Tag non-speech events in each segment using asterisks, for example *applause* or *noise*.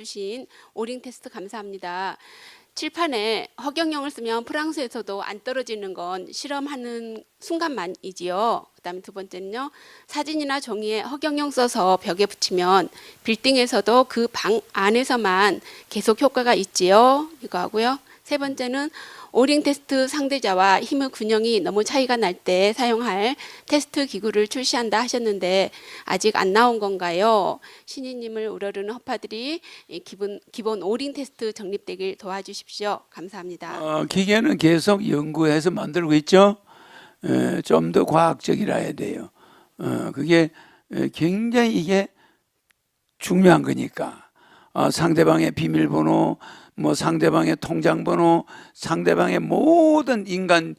주신 오링 테스트 감사합니다. 칠판에 허경영을 쓰면 프랑스에서도 안 떨어지는 건 실험하는 순간만이지요. 그다음에 두 번째는요. 사진이나 종이에 허경영 써서 벽에 붙이면 빌딩에서도 그 방 안에서만 계속 효과가 있지요. 이거 하고요. 세 번째는 오링 테스트 상대자와 힘의 균형이 너무 차이가 날 때 사용할 테스트 기구를 출시한다 하셨는데 아직 안 나온 건가요? 신이님을 우러르는 허파들이 이 기본 기본 오링 테스트 정립되길 도와주십시오. 감사합니다. 어, 기계는 계속 연구해서 만들고 있죠. 좀 더 과학적이라 해야 돼요. 어, 그게 에, 굉장히 이게 중요한 거니까. 어, 상대방의 비밀번호, 뭐 상대방의 통장 번호, 상대방의 모든 인간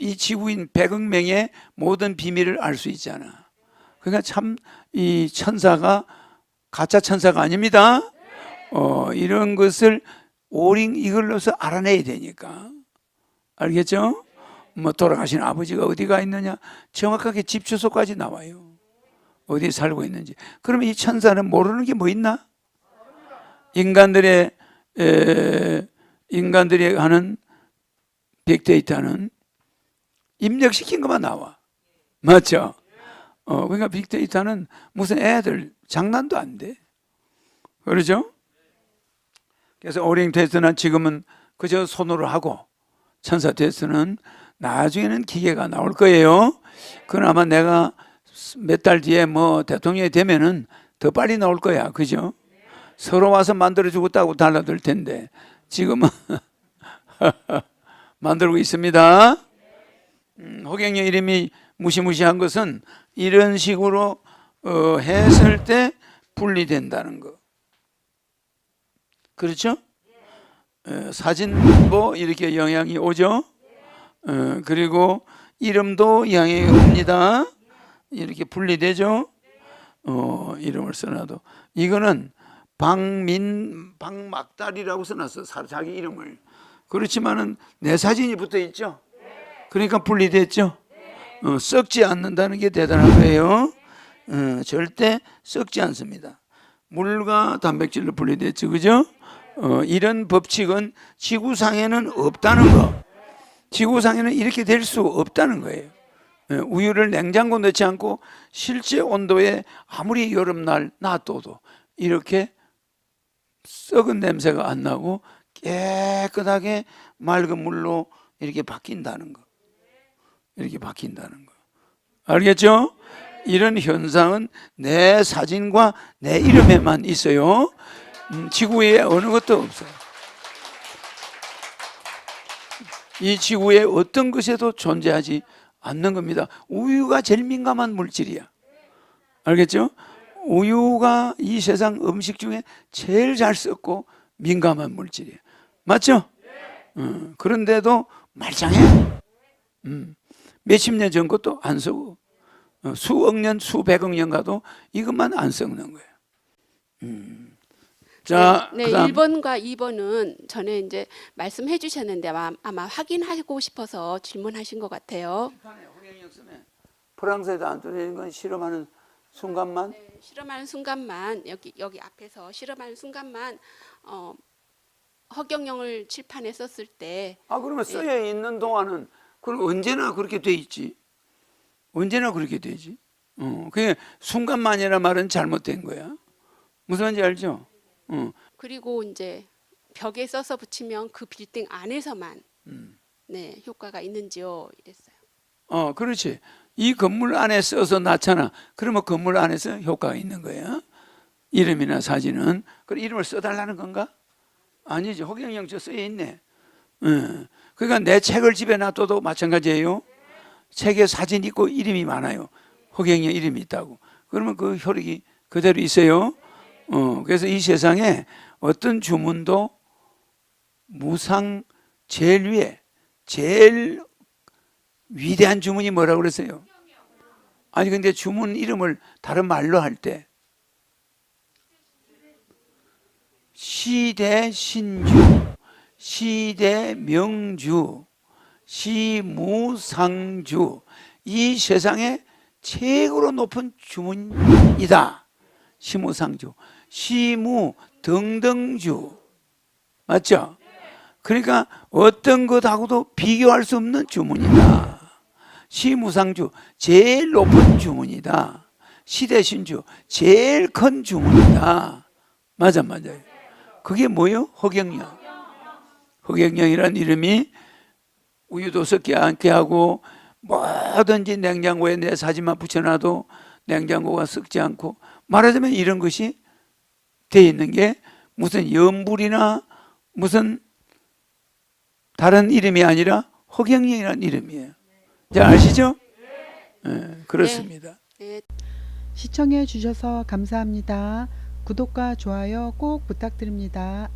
이 지구인 100억 명의 모든 비밀을 알 수 있잖아. 그러니까 참 이 천사가 가짜 천사가 아닙니다. 어, 이런 것을 오링 이걸로서 알아내야 되니까. 알겠죠? 뭐 돌아가신 아버지가 어디가 있느냐 정확하게 집 주소까지 나와요. 어디 살고 있는지. 그러면 이 천사는 모르는 게 뭐 있나? 인간들의 에, 인간들이 하는 빅데이터는 입력시킨 것만 나와. 맞죠? 어, 그러니까 빅데이터는 무슨 애들 장난도 안 돼. 그러죠? 그래서 오링 테스트는 지금은 그저 손으로 하고 천사 테스트는 나중에는 기계가 나올 거예요. 그나마 내가 몇 달 뒤에 뭐 대통령이 되면은 더 빨리 나올 거야. 그죠? 서로 와서 만들어주고 따고 달라들 텐데 지금은 *laughs* 만들고 있습니다. 음, 허경영 이름이 무시무시한 것은 이런 식으로 어, 했을 때 분리된다는 거. 그렇죠? 어, 사진도 이렇게 영향이 오죠. 어, 그리고 이름도 영향이 옵니다. 이렇게 분리되죠. 어, 이름을 써놔도 이거는 박민 박막달이라고 써놨어 사- 자기 이름을. 그렇지만은 내 사진이 붙어 있죠. 그러니까 분리됐죠. 어, 썩지 않는다는 게 대단한 거예요. 어, 절대 썩지 않습니다. 물과 단백질로 분리됐죠, 그죠? 어, 이런 법칙은 지구상에는 없다는 거. 지구상에는 이렇게 될 수 없다는 거예요. 예, 우유를 냉장고 넣지 않고 실제 온도에 아무리 여름날 놔둬도 이렇게 썩은 냄새가 안 나고 깨끗하게 맑은 물로 이렇게 바뀐다는 거. 이렇게 바뀐다는 거. 알겠죠? 이런 현상은 내 사진과 내 이름에만 있어요. 음, 지구에 어느 것도 없어요. 이 지구에 어떤 것에도 존재하지 않는 겁니다. 우유가 제일 민감한 물질이야. 알겠죠? 우유가 이 세상 음식 중에 제일 잘 썩고 민감한 물질이에요. 맞죠? 어, 그런데도 말짱해. 음, 몇십 년 전 것도 안 썩고 어, 수억 년, 수백억 년 가도 이것만 안 썩는 거예요. 음. 자, 네, 그다음 1번과 2번은 전에 이제 말씀해 주셨는데 아마, 아마 확인하고 싶어서 질문하신 것 같아요. 프랑스에도 안 떨어지는 건 실험하는 순간만 네, 실험하는 순간만 여기 여기 앞에서 실험하는 순간만 어, 허경영을 칠판에 썼을 때 아 그러면 쓰여 있는 동안은 그럼 언제나 그렇게 돼 있지. 언제나 그렇게 되지. 어, 그게 순간만이라 말은 잘못된 거야. 무슨 말인지 알죠? 어, 그리고 이제 벽에 써서 붙이면 그 빌딩 안에서만 음. 네 효과가 있는지요 이랬어요. 어, 그렇지. 이 건물 안에 써서 놨잖아. 그러면 건물 안에서 효과가 있는 거야. 이름이나 사진은 그 이름을 써달라는 건가? 아니지. 허경영 저 써여 있네. 어. 그러니까 내 책을 집에 놔둬도 마찬가지예요. 책에 사진 있고 이름이 많아요. 허경영 이름이 있다고. 그러면 그 효력이 그대로 있어요. 어, 그래서 이 세상에 어떤 주문도 무상 제일 위에 제일 위대한 주문이 뭐라고 그랬어요? 아니 근데 주문 이름을 다른 말로 할 때 시대 신주, 시대 명주, 시무상주 이 세상에 최고로 높은 주문이다. 시무상주. 시무 등등주 맞죠? 그러니까 어떤 것하고도 비교할 수 없는 주문이다. 시무상주 제일 높은 주문이다. 시대신주 제일 큰 주문이다. 맞아 맞아요. 그게 뭐요? 허경영. 허경영이라는 이름이 우유도 섞지 않게 하고 뭐든지 냉장고에 내 사진만 붙여놔도 냉장고가 썩지 않고 말하자면 이런 것이 돼 있는 게 무슨 염불이나 무슨 다른 이름이 아니라 허경영이라는 이름이에요. 자 아시죠? 예, 그렇습니다. 네, 시청해 주셔서 감사합니다. 구독과 좋아요 꼭 부탁드립니다.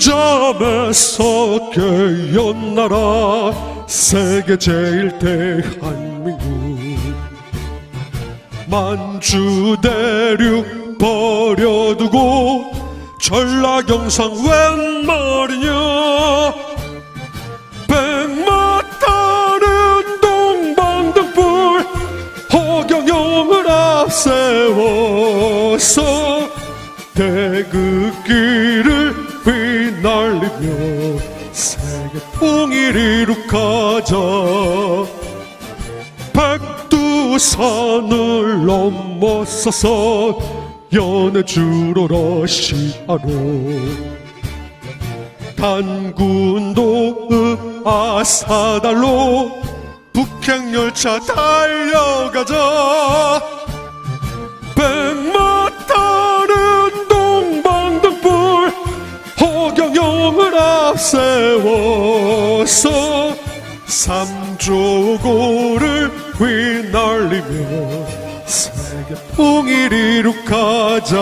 긴 잠에서 깨어나라. 세계 제일 대한민국. 만주 대륙 버려두고 전라경상 웬 말이냐. 백마타는 동방등불 허경영을 앞세워서 대극기를 휘날리며 세계 통일 이룩하자. 백두산을 넘어서서 연해주로 러시아로 단군도 아사달로 북행열차 달려가자 세워서 삼조고를 휘날리며 세계 통일 이룩하자